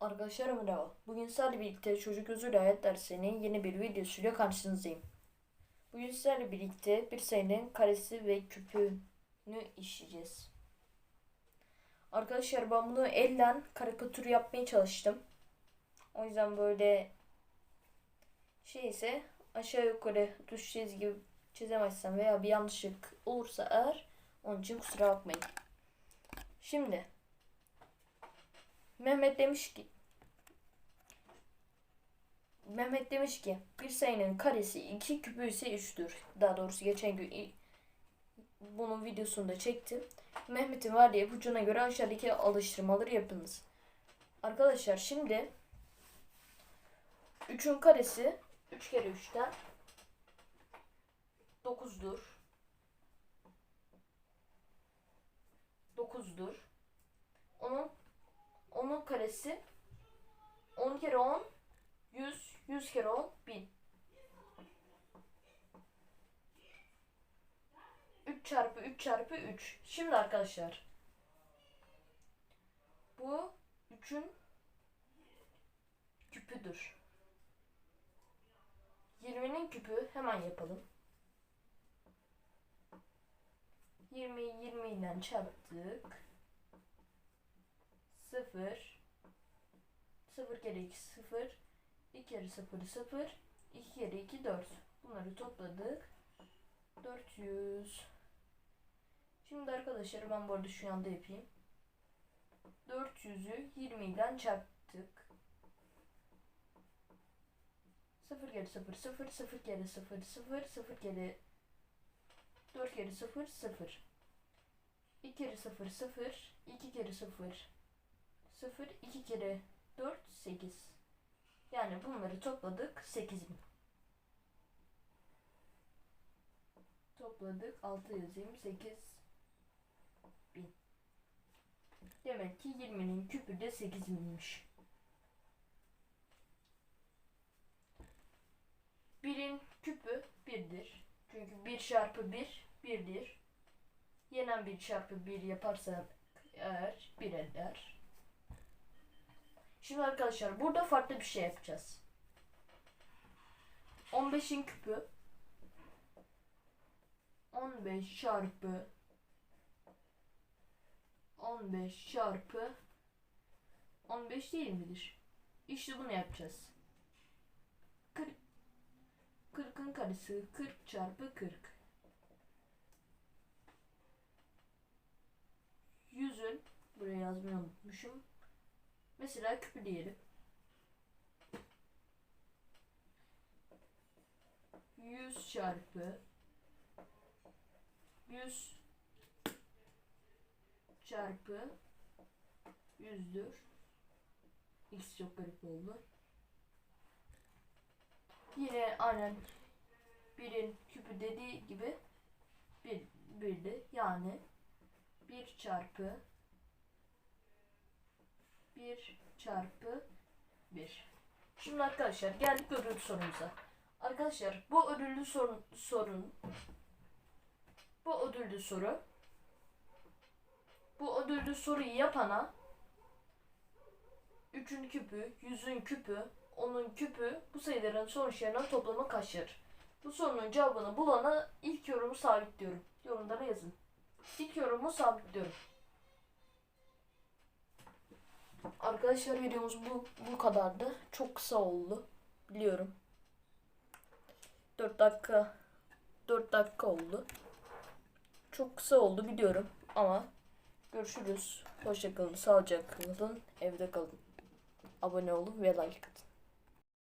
Arkadaşlar merhaba. Bugün sizlerle birlikte çocuk özürlü hayat dersinin yeni bir videosuyla karşınızdayım. Bugün sizlerle birlikte bir sayının karesi ve küpünü işleyeceğiz. Arkadaşlar ben bunu elden karikatür yapmaya çalıştım. O yüzden böyle şey ise aşağı yukarı düz çizgi çizemezsem veya bir yanlışlık olursa eğer onun için kusura bakmayın. Şimdi Mehmet demiş ki Mehmet demiş ki bir sayının karesi 2 küpü ise 3'tür. Daha doğrusu geçen gün bunun videosunu da çektim. Mehmet'in verdiği ipucuna göre aşağıdaki alıştırmaları yapınız. Arkadaşlar şimdi 3'ün karesi 3 kere 3'ten 9'dur. 9'dur. Onun onun karesi 10 kere 10 100 100 kere 10 1000. 3 çarpı 3 çarpı 3. Şimdi arkadaşlar bu 3'ün küpüdür. 20'nin küpü hemen yapalım. 20 20 ile çarptık. 0 0 kere 2 0 2 kere 0 0 2 kere 2 4 bunları topladık. 400 şimdi arkadaşlar ben bu arada şu anda yapayım. 400'ü 20 ile çarptık. 0 kere 0 0 0 kere 0 0 0 kere 4 kere 0 0 2 kere 0 0 2 kere 0 0 2 kere 4 8 yani bunları topladık 8000 topladık 6 yazayım 8000 demek ki 20'nin küpü de 8000'miş 1'in küpü 1'dir çünkü 1 çarpı 1 1'dir yenen 1 çarpı 1 yaparsan eğer 1 eder Şimdi arkadaşlar burada farklı bir şey yapacağız. 15'in küpü 15 çarpı 15 çarpı 15 değil midir? İşte bunu yapacağız. 40 40'ın karesi 40 çarpı 40. 100'ün buraya yazmayı unutmuşum. Mesela küpü diyelim. 100 çarpı 100 çarpı 100'dür. X çok garip oldu. Yine aynen birin küpü dediği gibi bir birdi. Yani 1 çarpı 1 çarpı 1. Şimdi arkadaşlar geldik ödüllü sorumuza. Arkadaşlar bu ödüllü sorun, sorun bu ödüllü soru bu ödüllü soruyu yapana 3'ün küpü, 100'ün küpü, 10'un küpü bu sayıların sonuçlarının toplamı kaçtır? Bu sorunun cevabını bulana ilk yorumu sabitliyorum. Yorumlara yazın. İlk yorumu sabitliyorum. Arkadaşlar videomuz bu, bu kadardı. Çok kısa oldu. Biliyorum. 4 dakika 4 dakika oldu. Çok kısa oldu biliyorum ama görüşürüz. Hoşçakalın. Sağlıcakla kalın. Evde kalın. Abone olun ve like atın.